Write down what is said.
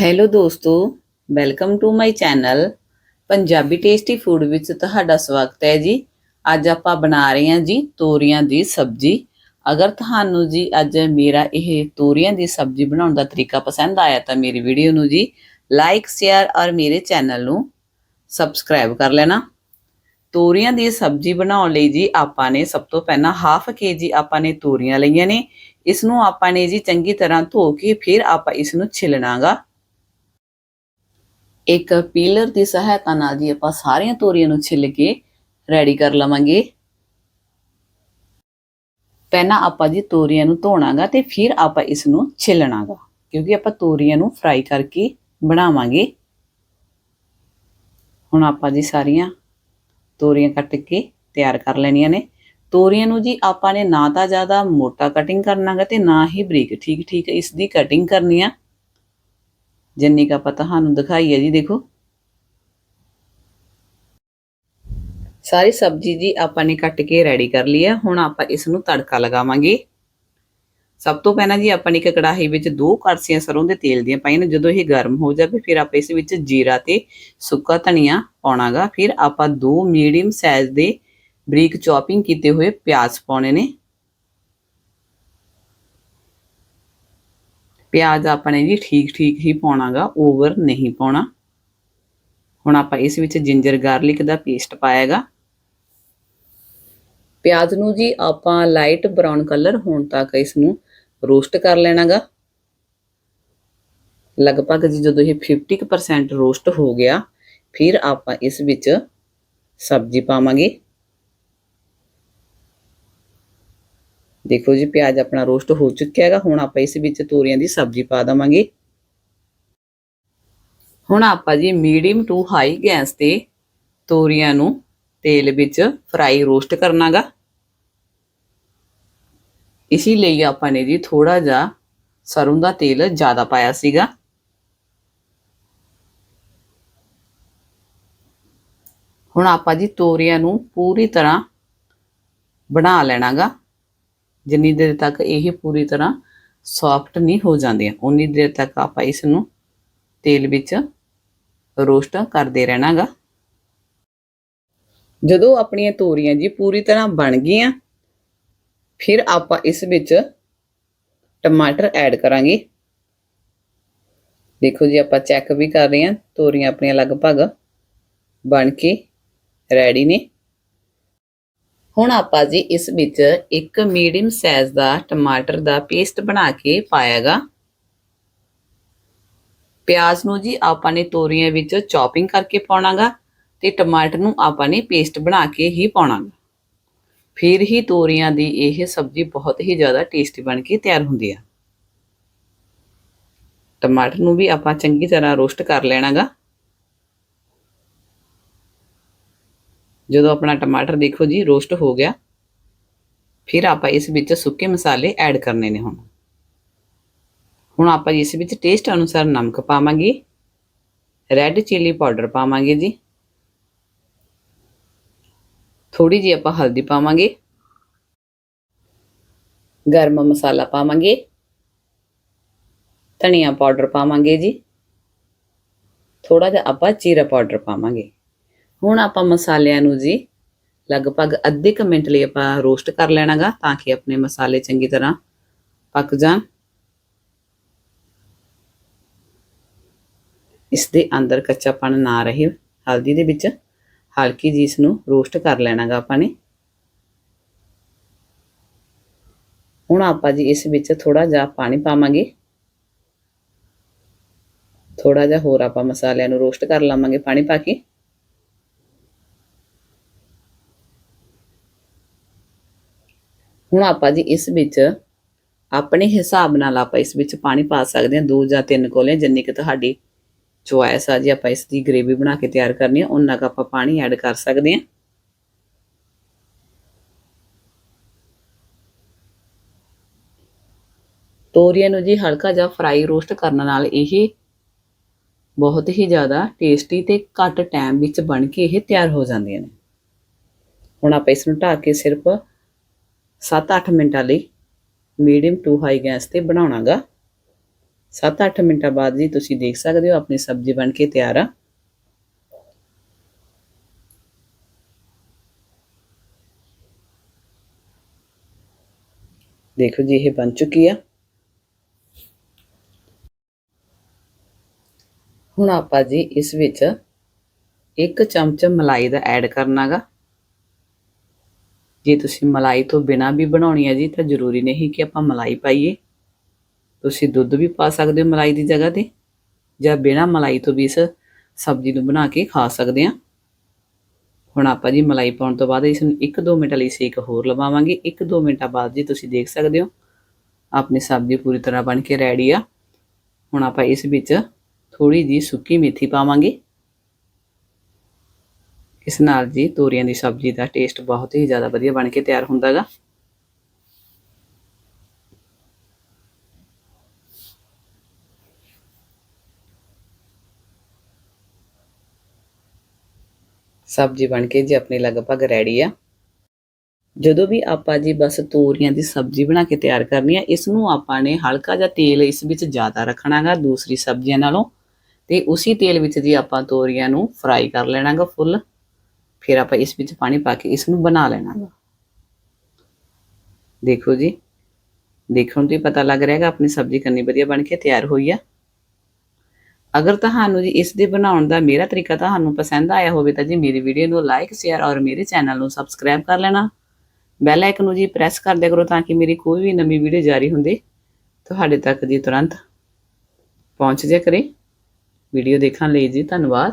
Hello ਦੋਸਤੋ welcome to my channel Punjabi tasty food ਵਿੱਚ ਤੁਹਾਡਾ ਸਵਾਗਤ ਹੈ ਜੀ। ਅੱਜ ਆਪਾਂ ਬਣਾ ਰਹੇ ਹਾਂ ਜੀ ਤੋਰੀਆਂ ਦੀ ਸਬਜ਼ੀ। ਅਗਰ ਤੁਹਾਨੂੰ ਜੀ ਅੱਜ ਮੇਰਾ ਇਹ ਤੋਰੀਆਂ ਦੀ ਸਬਜ਼ੀ ਬਣਾਉਣ ਦਾ ਤਰੀਕਾ ਪਸੰਦ ਆਇਆ ਤਾਂ ਮੇਰੀ ਵੀਡੀਓ ਨੂੰ ਜੀ ਲਾਈਕ ਸ਼ੇਅਰ ਔਰ ਮੇਰੇ ਚੈਨਲ ਨੂੰ ਸਬਸਕ੍ਰਾਈਬ ਕਰ ਲੈਣਾ। ਤੋਰੀਆਂ ਦੀ ਸਬਜ਼ੀ ਬਣਾਉਣ ਲਈ ਜੀ ਆਪਾਂ ਨੇ ਸਭ ਤੋਂ ਪਹਿਲਾਂ ਹਾਫ ਕੇਜੀ ਆਪਾਂ ਨੇ ਤੋਰੀਆਂ ਲਈਆਂ ਨੇ। ਇਸ ਨੂੰ ਆਪਾਂ ਨੇ ਜੀ ਚੰਗੀ ਤਰ੍ਹਾਂ ਧੋ ਕੇ ਫਿਰ ਆਪਾਂ ਇਸ ਨੂੰ ਛਿਲਣਾਗਾ। ਇੱਕ ਪੀਲਰ ਦੀ ਸਹਾਇਤਾ ਨਾਲ ਜੀ ਆਪਾਂ ਸਾਰੀਆਂ ਤੋਰੀਆਂ ਨੂੰ ਛਿੱਲ ਕੇ ਰੈਡੀ ਕਰ ਲਵਾਂਗੇ। ਪਹਿਲਾਂ ਆਪਾਂ ਜੀ ਤੋਰੀਆਂ ਨੂੰ ਧੋਣਾਗਾ ਤੇ ਫਿਰ ਆਪਾਂ ਇਸ ਨੂੰ ਛਿੱਲਣਾਗਾ, ਕਿਉਂਕਿ ਆਪਾਂ ਤੋਰੀਆਂ ਨੂੰ ਫਰਾਈ ਕਰਕੇ ਬਣਾਵਾਂਗੇ। ਹੁਣ ਆਪਾਂ ਜੀ ਸਾਰੀਆਂ ਤੋਰੀਆਂ ਕੱਟ ਕੇ ਤਿਆਰ ਕਰ ਲੈਣੀਆਂ ਨੇ। ਤੋਰੀਆਂ ਨੂੰ ਜੀ ਆਪਾਂ ਨੇ ਨਾ ਤਾਂ ਜ਼ਿਆਦਾ ਮੋਟਾ ਕਟਿੰਗ ਕਰਨਾਗਾ ਤੇ ਨਾ ਹੀ ਬਰੀਕ, ਠੀਕ ਠੀਕ, ਇਸ ਦੀ ਕਟਿੰਗ ਕਰਨੀ ਆ। ਜਿੰਨੀ ਕਾ ਪਤਾ ਤੁਹਾਨੂੰ ਦਿਖਾਈ ਹੈ ਜੀ, ਦੇਖੋ। ਸਾਰੀ ਸਬਜ਼ੀ ਜੀ ਆਪਾਂ ਨੇ ਕੱਟ ਕੇ ਰੈਡੀ ਕਰ ਲਈ ਹੈ। ਹੁਣ ਆਪਾਂ ਇਸ ਨੂੰ ਤੜਕਾ ਲਗਾਵਾਂਗੇ। ਸਭ ਤੋਂ ਪਹਿਲਾਂ ਜੀ ਆਪਾਂ ਨੇ ਇੱਕ ਕੜਾਹੀ ਵਿੱਚ ਦੋ ਕੜਛੀਆਂ ਸਰੋਂ ਦੇ ਤੇਲ ਦੀਆਂ ਪਾਈਆਂ ਨੇ। ਜਦੋਂ ਇਹ ਗਰਮ ਹੋ ਜਾਵੇ, ਫਿਰ ਆਪਾਂ ਇਸ ਵਿੱਚ ਜੀਰਾ ਤੇ ਸੁੱਕਾ ਧਨੀਆ ਪਾਉਣਾਗਾ। ਫਿਰ ਆਪਾਂ ਦੋ ਮੀਡੀਅਮ ਸਾਈਜ਼ ਦੇ ਬਰੀਕ ਚੌਪਿੰਗ ਕੀਤੇ ਹੋਏ ਪਿਆਜ਼ ਪਾਉਣੇ ਨੇ। ਪਿਆਜ਼ ਆਪਾਂ ਨੇ ਜੀ ਠੀਕ ਠੀਕ ਹੀ ਪਾਉਣਾਗਾ ਓਵਰ ਨਹੀਂ ਪਾਉਣਾ। ਹੁਣ ਆਪਾਂ ਇਸ ਵਿੱਚ ਜਿੰਜਰ ਗਾਰਲਿਕ ਦਾ ਪੇਸਟ ਪਾਇਆਗਾ। ਪਿਆਜ਼ ਨੂੰ ਜੀ ਆਪਾਂ ਲਾਈਟ ਬ੍ਰਾਊਨ ਕਲਰ ਹੋਣ ਤੱਕ ਇਸ ਨੂੰ ਰੋਸਟ ਕਰ ਲੈਣਾਗਾ। ਲਗਭਗ ਜੀ ਜਦੋਂ ਇਹ 50% ਰੋਸਟ ਹੋ ਗਿਆ, ਫਿਰ ਆਪਾਂ ਇਸ ਵਿੱਚ ਸਬਜ਼ੀ ਪਾਵਾਂਗੇ। ਦੇਖੋ ਜੀ, ਪਿਆਜ਼ ਆਪਣਾ ਰੋਸਟ ਹੋ ਚੁੱਕਿਆ ਹੈਗਾ। ਹੁਣ ਆਪਾਂ ਇਸ ਵਿੱਚ ਤੋਰੀਆਂ ਦੀ ਸਬਜ਼ੀ ਪਾ ਦਵਾਂਗੇ। ਹੁਣ ਆਪਾਂ ਜੀ ਮੀਡੀਅਮ ਟੂ ਹਾਈ ਗੈਸ ਤੇ ਤੋਰੀਆਂ ਨੂੰ ਤੇਲ ਵਿੱਚ ਫਰਾਈ ਰੋਸਟ ਕਰਨਾਗਾ। ਇਸੇ ਲਈ ਆਪਾਂ ਨੇ ਜੀ ਥੋੜਾ ਜਿਹਾ ਸਰੋਂ ਦਾ ਤੇਲ ਜ਼ਿਆਦਾ ਪਾਇਆ ਸੀਗਾ। ਹੁਣ ਆਪਾਂ ਜੀ ਤੋਰੀਆਂ ਨੂੰ ਪੂਰੀ ਤਰ੍ਹਾਂ ਬਣਾ ਲੈਣਾਗਾ। ਜਿੰਨੀ ਦੇਰ ਤੱਕ ਇਹ ਪੂਰੀ ਤਰ੍ਹਾਂ ਸੌਫਟ ਨਹੀਂ ਹੋ ਜਾਂਦੀਆਂ ਉਨੀ ਦੇਰ ਤੱਕ ਆਪਾਂ ਇਸ ਨੂੰ ਤੇਲ ਵਿੱਚ ਰੋਸਟ ਕਰਦੇ ਰਹਿਣਾਗਾ। ਜਦੋਂ ਆਪਣੀਆਂ ਤੋਰੀਆਂ ਜੀ ਪੂਰੀ ਤਰ੍ਹਾਂ ਬਣ ਗਈਆਂ, ਫਿਰ ਆਪਾਂ ਇਸ ਵਿੱਚ ਟਮਾਟਰ ਐਡ ਕਰਾਂਗੇ। ਦੇਖੋ ਜੀ, ਆਪਾਂ ਚੈੱਕ ਵੀ ਕਰ ਰਹੇ ਹਾਂ, ਤੋਰੀਆਂ ਆਪਣੀਆਂ ਲਗਭਗ ਬਣ ਕੇ ਰੈਡੀ ਨੇ। ਹੁਣ ਆਪਾਂ ਜੀ ਇਸ ਵਿੱਚ ਇੱਕ ਮੀਡੀਅਮ ਸਾਈਜ਼ ਦਾ ਟਮਾਟਰ ਦਾ ਪੇਸਟ ਬਣਾ ਕੇ ਪਾਇਆਗਾ। ਪਿਆਜ਼ ਨੂੰ ਜੀ ਆਪਾਂ ਨੇ ਤੋਰੀਆਂ ਵਿੱਚ ਚੌਪਿੰਗ ਕਰਕੇ ਪਾਉਣਾਗਾ ਤੇ ਟਮਾਟਰ ਨੂੰ ਆਪਾਂ ਨੇ ਪੇਸਟ ਬਣਾ ਕੇ ਹੀ ਪਾਉਣਾਗਾ। ਫਿਰ ਹੀ ਤੋਰੀਆਂ ਦੀ ਇਹ ਸਬਜ਼ੀ ਬਹੁਤ ਹੀ ਜ਼ਿਆਦਾ ਟੇਸਟੀ ਬਣ ਕੇ ਤਿਆਰ ਹੁੰਦੀ ਆ। ਟਮਾਟਰ ਨੂੰ ਵੀ ਆਪਾਂ ਚੰਗੀ ਤਰ੍ਹਾਂ ਰੋਸਟ ਕਰ ਲੈਣਾਗਾ। ਜਦੋਂ ਆਪਣਾ ਟਮਾਟਰ ਦੇਖੋ ਜੀ, ਰੋਸਟ ਹੋ ਗਿਆ, ਫਿਰ ਆਪਾਂ ਇਸ ਵਿੱਚ ਸੁੱਕੇ ਮਸਾਲੇ ਐਡ ਕਰਨੇ ਨੇ ਹੁਣ। ਹੁਣ ਆਪਾਂ ਇਸ ਵਿੱਚ ਟੇਸਟ ਅਨੁਸਾਰ ਨਮਕ ਪਾਵਾਂਗੇ, ਰੈੱਡ ਚਿੱਲੀ ਪਾਊਡਰ ਪਾਵਾਂਗੇ ਜੀ। ਥੋੜੀ ਜਿਹੀ ਆਪਾਂ ਹਲਦੀ ਪਾਵਾਂਗੇ, ਗਰਮ ਮਸਾਲਾ ਪਾਵਾਂਗੇ, ਧਨੀਆ ਪਾਊਡਰ ਪਾਵਾਂਗੇ ਜੀ। ਥੋੜਾ ਜਿਹਾ ਆਪਾਂ ਜੀਰਾ ਪਾਊਡਰ ਪਾਵਾਂਗੇ। ਹੁਣ ਆਪਾਂ ਮਸਾਲਿਆਂ ਨੂੰ ਜੀ ਲਗਭਗ ਅੱਧੇ ਕੁ ਮਿੰਟ ਲਈ ਆਪਾਂ ਰੋਸਟ ਕਰ ਲੈਣਾਗਾ ਤਾਂ ਕਿ ਆਪਣੇ ਮਸਾਲੇ ਚੰਗੀ ਤਰ੍ਹਾਂ ਪੱਕ ਜਾਣ। ਇਸ ਦੇ ਅੰਦਰ ਕੱਚਾਪਣ ਨਾ ਰਹੇ, ਹਲਦੀ ਦੇ ਵਿੱਚ ਹਲਕੀ ਜੀ ਇਸ ਨੂੰ ਰੋਸਟ ਕਰ ਲੈਣਾਗਾ ਆਪਾਂ ਨੇ। ਹੁਣ ਆਪਾਂ ਜੀ ਇਸ ਵਿੱਚ ਥੋੜਾ ਜਿਹਾ ਪਾਣੀ ਪਾਵਾਂਗੇ। ਥੋੜਾ ਜਿਹਾ ਹੋਰ ਆਪਾਂ ਮਸਾਲਿਆਂ ਨੂੰ ਰੋਸਟ ਕਰ ਲਵਾਂਗੇ ਪਾਣੀ ਪਾ ਕੇ। ਹੁਣ ਆਪਾਂ ਜੀ ਇਸ ਵਿੱਚ ਆਪਣੇ ਹਿਸਾਬ ਨਾਲ ਆਪਾਂ ਇਸ ਵਿੱਚ ਪਾਣੀ ਪਾ ਸਕਦੇ ਹਾਂ। ਦੋ ਜਾਂ ਤਿੰਨ ਕੋਲੇ, ਜਿੰਨੀ ਕਿ ਤੁਹਾਡੀ ਚੁਆਇਸ ਆ ਜੀ ਆਪਾਂ ਇਸ ਦੀ ਗ੍ਰੇਵੀ ਬਣਾ ਕੇ ਤਿਆਰ ਕਰਨੀ ਹੈ ਉਹਨਾਂ ਕੁ ਆਪਾਂ ਪਾਣੀ ਐਡ ਕਰ ਸਕਦੇ ਹਾਂ। ਤੋਰੀਆਂ ਨੂੰ ਜੀ ਹਲਕਾ ਜਿਹਾ ਫਰਾਈ ਰੋਸਟ ਕਰਨ ਨਾਲ ਇਹ ਬਹੁਤ ਹੀ ਜ਼ਿਆਦਾ ਟੇਸਟੀ ਤੇ ਘੱਟ ਟਾਈਮ ਵਿੱਚ ਬਣ ਕੇ ਇਹ ਤਿਆਰ ਹੋ ਜਾਂਦੀਆਂ ਨੇ। ਹੁਣ ਆਪਾਂ ਇਸ ਨੂੰ ਢੱਕ ਕੇ ਸਿਰਫ 7-8 ਮਿੰਟਾਂ ਲਈ ਮੀਡੀਅਮ ਟੂ ਹਾਈ ਗੈਸ ਤੇ ਬਣਾਉਣਾਗਾ। 7-8 ਮਿੰਟਾਂ ਬਾਅਦ ਜੀ ਤੁਸੀਂ ਦੇਖ ਸਕਦੇ ਹੋ ਆਪਣੀ ਸਬਜ਼ੀ ਬਣ ਕੇ ਤਿਆਰ ਆ। ਦੇਖੋ ਜੀ, ਇਹ ਬਣ ਚੁੱਕੀ ਆ। ਹੁਣ ਆਪਾਂ ਜੀ ਇਸ ਵਿੱਚ ਇੱਕ ਚਮਚ ਮਲਾਈ ਦਾ ਐਡ ਕਰਨਾਗਾ। ਜੇ ਤੁਸੀਂ ਮਲਾਈ ਤੋਂ ਬਿਨਾ ਵੀ ਬਣਾਉਣੀ ਹੈ ਜੀ, ਤਾਂ ਜ਼ਰੂਰੀ ਨਹੀਂ ਕਿ ਆਪਾਂ ਮਲਾਈ ਪਾਈਏ। ਤੁਸੀਂ ਦੁੱਧ ਵੀ ਪਾ ਸਕਦੇ ਹੋ ਮਲਾਈ ਦੀ ਜਗ੍ਹਾ ਤੇ, ਜਾਂ ਬਿਨਾ ਮਲਾਈ ਤੋਂ ਵੀ ਇਸ ਸਬਜ਼ੀ ਨੂੰ ਬਣਾ ਕੇ ਖਾ ਸਕਦੇ ਆ ਹੁਣ ਆਪਾਂ ਜੀ ਮਲਾਈ ਪਾਉਣ ਤੋਂ ਬਾਅਦ ਇਸ ਨੂੰ 1-2 ਮਿੰਟ ਲਈ ਸੇਕ ਹੋਰ ਲਵਾਵਾਂਗੇ। 1-2 ਮਿੰਟਾਂ ਬਾਅਦ ਜੀ ਤੁਸੀਂ ਦੇਖ ਸਕਦੇ ਹੋ, ਆਪਣੀ ਸਬਜ਼ੀ ਪੂਰੀ ਤਰ੍ਹਾਂ ਬਣ ਕੇ ਰੈਡੀ ਆ। ਹੁਣ ਆਪਾਂ ਇਸ ਵਿੱਚ ਥੋੜੀ ਜੀ ਸੁੱਕੀ ਮੇਥੀ ਪਾਵਾਂਗੇ। ਇਸ ਨਾਲ ਜੀ ਤੋਰੀਆਂ ਦੀ ਸਬਜ਼ੀ ਦਾ ਟੇਸਟ ਬਹੁਤ ਹੀ ਜ਼ਿਆਦਾ ਵਧੀਆ ਬਣ ਕੇ ਤਿਆਰ ਹੁੰਦਾਗਾ। ਸਬਜ਼ੀ ਬਣ ਕੇ ਜੀ ਆਪਣੀ ਲਗਭਗ ਰੈਡੀ ਆ। ਜਦੋਂ ਵੀ ਆਪਾਂ ਜੀ ਬਸ ਤੋਰੀਆਂ ਦੀ ਸਬਜ਼ੀ ਬਣਾ ਕੇ ਤਿਆਰ ਕਰਨੀ ਆ ਇਸ ਨੂੰ ਆਪਾਂ ਨੇ ਹਲਕਾ ਜਿਹਾ ਤੇਲ ਇਸ ਵਿੱਚ ਜ਼ਿਆਦਾ ਰੱਖਣਾਗਾ ਦੂਸਰੀ ਸਬਜ਼ੀਆਂ ਨਾਲੋਂ ਤੇ ਉਸੇ ਤੇਲ ਵਿੱਚ ਜੀ ਆਪਾਂ ਤੋਰੀਆਂ ਨੂੰ ਫਰਾਈ ਕਰ ਲੈਣਾਗਾ ਫੁੱਲ ਫਿਰ ਆਪਾਂ ਇਸ ਵਿੱਚ ਪਾਣੀ ਪਾ ਕੇ ਇਸ ਨੂੰ ਬਣਾ ਲੈਣਾਗਾ ਦੇਖੋ ਜੀ ਦੇਖਣ ਤੋਂ ਹੀ ਪਤਾ ਲੱਗ ਰਿਹਾ ਹੈਗਾ ਆਪਣੀ ਸਬਜ਼ੀ ਕੰਨੀ ਵਧੀਆ ਬਣ ਕੇ ਤਿਆਰ ਹੋਈ ਆ। ਅਗਰ ਤੁਹਾਨੂੰ ਜੀ ਇਸ ਦੇ ਬਣਾਉਣ ਦਾ ਮੇਰਾ ਤਰੀਕਾ ਤੁਹਾਨੂੰ ਪਸੰਦ ਆਇਆ ਹੋਵੇ ਤਾਂ ਜੀ ਮੇਰੀ ਵੀਡੀਓ ਨੂੰ ਲਾਈਕ ਸ਼ੇਅਰ ਔਰ ਮੇਰੇ ਚੈਨਲ ਨੂੰ ਸਬਸਕ੍ਰਾਈਬ ਕਰ ਲੈਣਾ। ਬੈਲ ਆਈਕਨ ਨੂੰ ਜੀ ਪ੍ਰੈਸ ਕਰ ਦਿਆ ਕਰੋ ਤਾਂ ਕਿ ਮੇਰੀ ਕੋਈ ਵੀ ਨਵੀਂ ਵੀਡੀਓ ਜਾਰੀ ਹੁੰਦੀ। ਤੁਹਾਡੇ ਤੱਕ ਜੀ ਤੁਰੰਤ ਪਹੁੰਚ ਜਾ ਕਰੇ। ਵੀਡੀਓ ਦੇਖਣ ਲਈ ਜੀ ਧੰਨਵਾਦ।